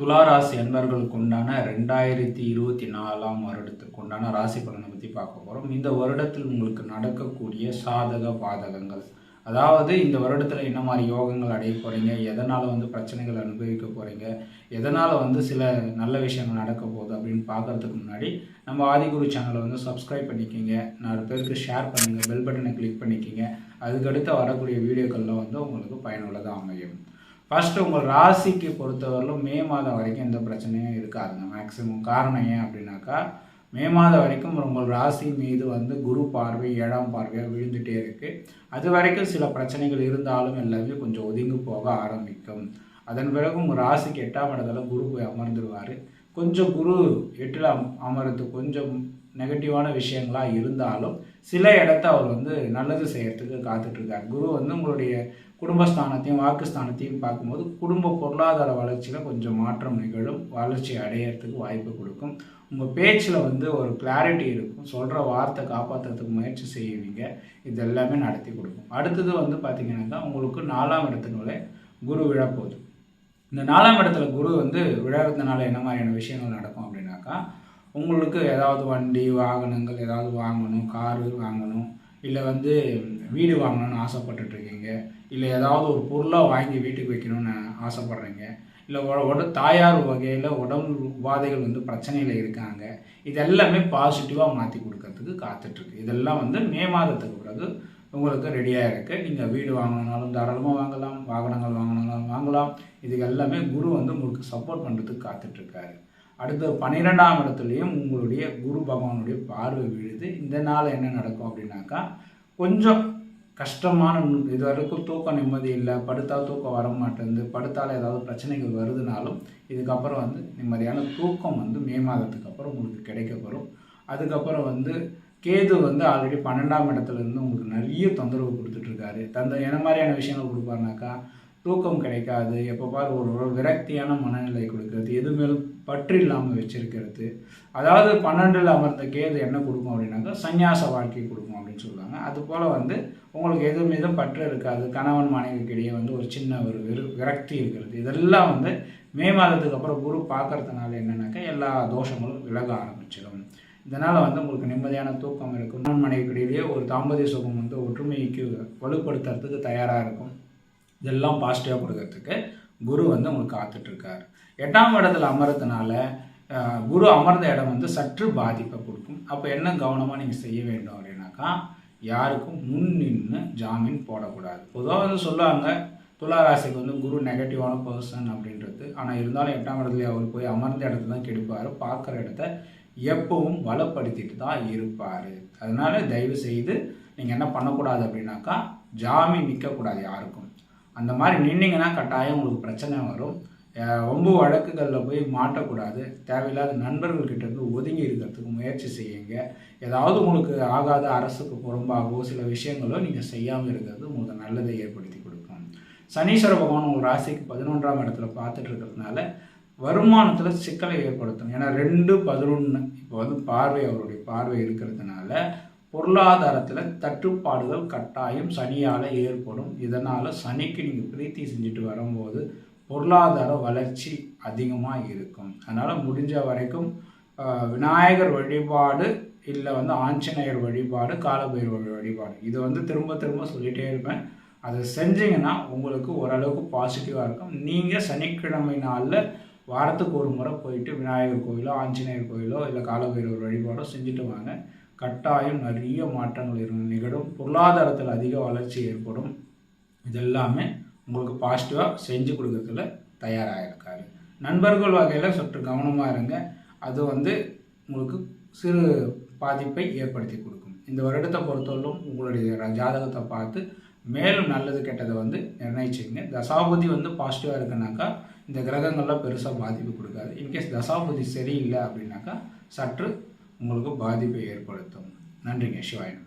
துளாராசி அன்பர்களுக்கு உண்டான ரெண்டாயிரத்தி இருபத்தி நாலாம் வருடத்துக்கு உண்டான ராசி பலனை பற்றி பார்க்க போகிறோம் இந்த வருடத்தில் உங்களுக்கு நடக்கக்கூடிய சாதக பாதகங்கள். அதாவது இந்த வருடத்தில் என்ன மாதிரி யோகங்கள் அடைய போகிறீங்க எதனால் வந்து பிரச்சனைகள் அனுபவிக்க போகிறீங்க எதனால் வந்து சில நல்ல விஷயங்கள் நடக்க போகுது அப்படின்னு பார்க்கறதுக்கு முன்னாடி நம்ம ஆதிகுரு சேனலை வந்து சப்ஸ்கிரைப் பண்ணிக்கிங்க. நாலு பேருக்கு ஷேர் பண்ணுங்கள் பெல் பட்டனை கிளிக் பண்ணிக்கிங்க. அதுக்கடுத்து வரக்கூடிய வீடியோக்கள்லாம் வந்து உங்களுக்கு பயனுள்ளதாக அமையும். ஃபஸ்ட்டு உங்கள் ராசிக்கு பொறுத்தவரையிலும் மே மாதம் வரைக்கும் எந்த பிரச்சனையும் இருக்காதுங்க. மேக்ஸிமம் காரணம் ஏன் அப்படின்னாக்கா மே மாதம் வரைக்கும் உங்கள் ராசி மீது வந்து குரு பார்வை ஏழாம் பார்வையாக விழுந்துட்டே இருக்குது அது வரைக்கும் சில பிரச்சனைகள் இருந்தாலும் எல்லாமே கொஞ்சம் ஒதுங்கி போக ஆரம்பிக்கும். அதன் பிறகு உங்கள் ராசிக்கு எட்டாம் இடத்துல குரு போய் அமர்ந்துருவார். கொஞ்சம் குரு எட்டில் அம் அமர்றது கொஞ்சம் நெகட்டிவான விஷயங்களாக இருந்தாலும் சில இடத்த அவர் வந்து நல்லது செய்யறதுக்கு காத்துட்ருக்கார். குரு வந்து உங்களுடைய குடும்பஸ்தானத்தையும் வாக்குஸ்தானத்தையும் பார்க்கும்போது குடும்ப பொருளாதார வளர்ச்சியில் கொஞ்சம் மாற்றம் நிகழும் வளர்ச்சி அடையிறதுக்கு வாய்ப்பு கொடுக்கும். உங்கள் பேச்சில் வந்து ஒரு கிளாரிட்டி இருக்கும். சொல்கிற வார்த்தை காப்பாற்றுறதுக்கு முயற்சி செய்வீங்க. இது எல்லாமே நடத்தி கொடுக்கும். அடுத்தது வந்து பார்த்திங்கன்னாக்கா உங்களுக்கு நாலாம் இடத்துக்குள்ளே குரு விழப்போகுது இந்த நாலாம் இடத்துல குரு வந்து விழறதுனால என்ன மாதிரியான விஷயங்கள் நடக்கும் அப்படின்னாக்கா உங்களுக்கு ஏதாவது வண்டி வாகனங்கள் ஏதாவது வாங்கணும் காரு வாங்கணும் இல்லை வந்து வீடு வாங்கணும்னு ஆசைப்பட்டுட்ருக்கீங்க இல்லை ஏதாவது ஒரு பொருளாக வாங்கி வீட்டுக்கு வைக்கணும்னு ஆசைப்பட்றீங்க இல்லை உட தாயார் வகையில் உடம்பு உபாதைகள் வந்து பிரச்சனையில் இருக்காங்க இது எல்லாமே பாசிட்டிவாக மாற்றி கொடுக்கறதுக்கு காத்துட்ருக்கு இதெல்லாம் வந்து மே மாதத்துக்கு பிறகு உங்களுக்கு ரெடியாக இருக்குது நீங்கள் வீடு வாங்கினாலும் தாராளமாக வாங்கலாம் வாகனங்கள் வாங்கினாலும் வாங்கலாம். இதுக்கு எல்லாமே குரு வந்து உங்களுக்கு சப்போர்ட் பண்ணுறதுக்கு காத்துட்ருக்காரு. அடுத்து பன்னிரெண்டாம் இடத்துலையும் உங்களுடைய குரு பகவானுடைய பார்வை விழுது. இந்த நாள் என்ன நடக்கும் அப்படின்னாக்கா கொஞ்சம் கஷ்டமான இது வரைக்கும் தூக்கம் நிம்மதி இல்லை. படுத்தா தூக்கம் வர மாட்டேங்குது. படுத்தால் ஏதாவது பிரச்சனைகள் வருதுனாலும் இதுக்கப்புறம் வந்து நிம்மதியான தூக்கம் வந்து மே மாதத்துக்கு அப்புறம் உங்களுக்கு கிடைக்கப்பெறும். அதுக்கப்புறம் வந்து கேது வந்து ஆல்ரெடி பன்னெண்டாம் இடத்துல இருந்து உங்களுக்கு நிறைய தொந்தரவு கொடுத்துட்ருக்காரு. தந்த என்ன மாதிரியான விஷயங்கள் கொடுப்பாருனாக்கா தூக்கம் கிடைக்காது எப்போ பாரு ஒரு விரக்தியான மனநிலை கொடுக்கறது எது மேலும் பற்று இல்லாமல் வச்சிருக்கிறது. அதாவது பன்னெண்டில் அமர்ந்த கேது என்ன கொடுக்கும் அப்படின்னாக்கா சந்நியாச வாழ்க்கை கொடுக்கும் அப்படின்னு சொல்லுவாங்க. அது போல் வந்து உங்களுக்கு எது மீதும் பற்று இருக்காது கணவன் மனைவிக்கு இடையே வந்து ஒரு சின்ன ஒரு விரு விரக்தி இருக்கிறது. இதெல்லாம் வந்து மே மாதத்துக்கு அப்புறம் குரு பார்க்கறதுனால என்னென்னாக்கா எல்லா தோஷங்களும் விலக ஆரம்பிச்சிடும். இதனால் வந்து உங்களுக்கு நிம்மதியான தூக்கம் இருக்கும். கணவன் மனைவிக்கு ஒரு தாம்பதிய சுகம் வந்து ஒற்றுமைக்கு வலுப்படுத்துறதுக்கு தயாராக இருக்கும். இதெல்லாம் பாசிட்டிவாக கொடுக்கறதுக்கு குரு வந்து உங்களுக்கு காத்துட்ருக்கார். எட்டாம் இடத்துல அமர்றதுனால குரு அமர்ந்த இடம் வந்து சற்று பாதிப்பை கொடுக்கும். அப்போ என்ன கவனமாக நீங்கள் செய்ய வேண்டும் அப்படின்னாக்கா யாருக்கும் முன் நின்று ஜாமீன் போடக்கூடாது. பொதுவாக வந்து சொல்லுவாங்க துளாராசிக்கு வந்து குரு நெகட்டிவான பர்சன் அப்படின்றது. ஆனால் இருந்தாலும் எட்டாம் இடத்துல அவர் போய் அமர்ந்த இடத்துல தான் கெடுப்பார். பார்க்குற இடத்த எப்பவும் வளப்படுத்திட்டு தான் இருப்பார். அதனால் தயவு செய்து நீங்கள் என்ன பண்ணக்கூடாது அப்படின்னாக்கா ஜாமீன் நிற்கக்கூடாது யாருக்கும். அந்த மாதிரி நின்னீங்கன்னா கட்டாயம் உங்களுக்கு பிரச்சனை வரும். ரொம்ப வழக்குகளில் போய் மாட்டக்கூடாது. தேவையில்லாத நண்பர்கள்கிட்ட இருந்து ஒதுங்கி இருக்கிறதுக்கு முயற்சி செய்யுங்க. ஏதாவது உங்களுக்கு ஆகாத அரசுக்கு புறம்பாகவோ சில விஷயங்களோ நீங்கள் செய்யாமல் இருக்கிறது உங்களுக்கு நல்லதை ஏற்படுத்தி சனீஸ்வர பகவான் உங்கள் ராசிக்கு பதினொன்றாம் இடத்துல பார்த்துட்டு இருக்கிறதுனால வருமானத்தில் சிக்கலை ஏற்படுத்தும் ஏன்னா ரெண்டு பதினொன்று இப்போ வந்து பார்வை அவருடைய பார்வை இருக்கிறதுனால பொருளாதாரத்தில் தட்டுப்பாடுகள் கட்டாயம் சனியால் ஏற்படும். இதனால் சனிக்கு நீங்கள் பிரீத்தி செஞ்சுட்டு வரும்போது பொருளாதார வளர்ச்சி அதிகமாக இருக்கும். அதனால் முடிஞ்ச வரைக்கும் விநாயகர் வழிபாடு இல்லை வந்து ஆஞ்சநேயர் வழிபாடு காலபைரவர் வழிபாடு. இது வந்து திரும்ப திரும்ப சொல்லிகிட்டே இருப்பேன். அதை செஞ்சீங்கன்னா உங்களுக்கு ஓரளவுக்கு பாசிட்டிவாக இருக்கும். நீங்கள் சனிக்கிழமை நாளில் வாரத்துக்கு ஒரு முறை போயிட்டு விநாயகர் கோயிலோ ஆஞ்சநேயர் கோயிலோ இல்லை காலபைரவர் வழிபாடோ செஞ்சுட்டு வாங்க. கட்டாயம் நிறைய மாற்றங்கள் நிகழும். பொருளாதாரத்தில் அதிக வளர்ச்சி ஏற்படும். இதெல்லாமே உங்களுக்கு பாசிட்டிவாக செஞ்சு கொடுக்கறதுல தயாராக இருக்காரு நண்பர்கள் வகையில் சற்று கவனமாக இருங்க. அது வந்து உங்களுக்கு சிறு பாதிப்பை ஏற்படுத்தி கொடுக்கும். இந்த வருடத்தை பொறுத்தவரைக்கும் உங்களுடைய ஜாதகத்தை பார்த்து மேலும் நல்லது கெட்டதை வந்து நிர்ணயிச்சுங்க தசாபதி வந்து பாசிட்டிவாக இருக்குனாக்கா இந்த கிரகங்கள்லாம் பெருசாக பாதிப்பு கொடுக்காது. இன்கேஸ் தசாபதி சரியில்லை அப்படின்னாக்கா சற்று உங்களுக்கு பாதிப்பை ஏற்படுத்தும். நன்றிங்க சிவாயன்